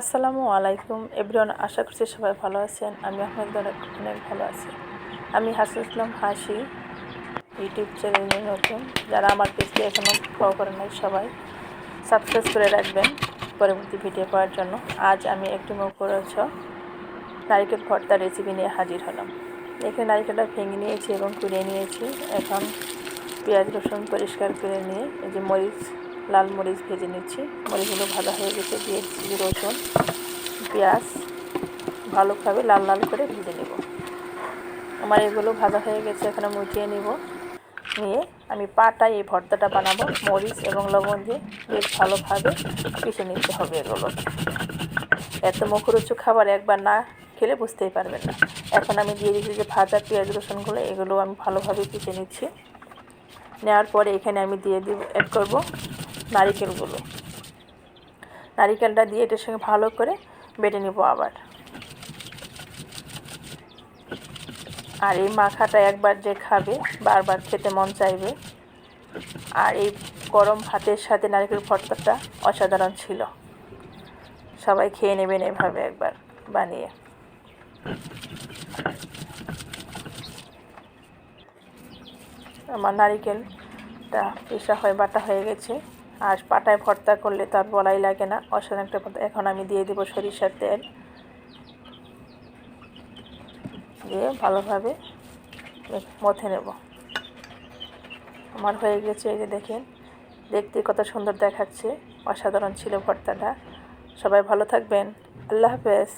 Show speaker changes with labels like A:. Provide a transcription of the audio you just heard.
A: আসসালামু আলাইকুম। এভরিওয়ান, আশা করছি সবাই ভালো আছেন। আমি আপনাদের অনেক ভালো আছি। আমি হাসিল ইসলাম হাসি, ইউটিউব চ্যানেলে নতুন। যারা আমার পেজকে এখনও ফলো করেন নাই, সবাই সাবস্ক্রাইব করে রাখবেন পরবর্তী ভিডিও পাওয়ার জন্য। আজ আমি একটি মুখ করেছ নারিকেল ভর্তা রেসিপি নিয়ে হাজির হলাম। এখানে নারিকেলটা ভেঙে নিয়েছি এবং কুড়িয়ে নিয়েছি। এখন পেঁয়াজ রসুন পরিষ্কার করে নিয়ে, এই যে মরিচ লাল মরিচ ভেজে নিচ্ছি। মরিচগুলো ভালো হয়ে গেছে, দিয়ে রসুন, পেঁয়াজ ভালোভাবে লাল লাল করে ভেজে নেব। আমার এগুলো ভাজা হয়ে গেছে, এখন উঠিয়ে নিব। নিয়ে আমি পাটায় এই ভর্তাটা বানাবো। মরিচ এবং লবণ দিয়ে বেশ ভালোভাবে পিষে নিতে হবে এগুলো। এত মুখরোচু খাবার একবার না খেলে বুঝতেই পারবেন না। এখন আমি দিয়ে দিচ্ছি যে ভাজা পেঁয়াজ, রসুনগুলো, এগুলো আমি ভালোভাবে পিষে নিচ্ছি। নেওয়ার পরে এখানে আমি দিয়ে দিব অ্যাড করব নারিকেলগুলো। নারিকেলটা দিয়ে এটার সঙ্গে ভালো করে বেটে নেব আবার। আর এই মাখাটা একবার যে খাবে, বারবার খেতে মন চাইবে। আর এই গরম ভাতের সাথে নারকেল ভর্তাটা অসাধারণ ছিল। সবাই খেয়ে নেবেন এভাবে একবার বানিয়ে। আমার নারিকেলটা পেশা হয়ে বাটা হয়ে গেছে। আর পাটায় ভর্তা করলে তো আর বলাই লাগে না। অসাধারণ একটা ভর্তা এখন আমি দিয়ে দেবো সরিষার তেল। দিয়ে ভালোভাবে মথে নেব। আমার হয়ে গেছে এই যে দেখেন, দেখতে কত সুন্দর দেখাচ্ছে। অসাধারণ ছিল ভর্তাটা। সবাই ভালো থাকবেন। আল্লাহ হাফেজ।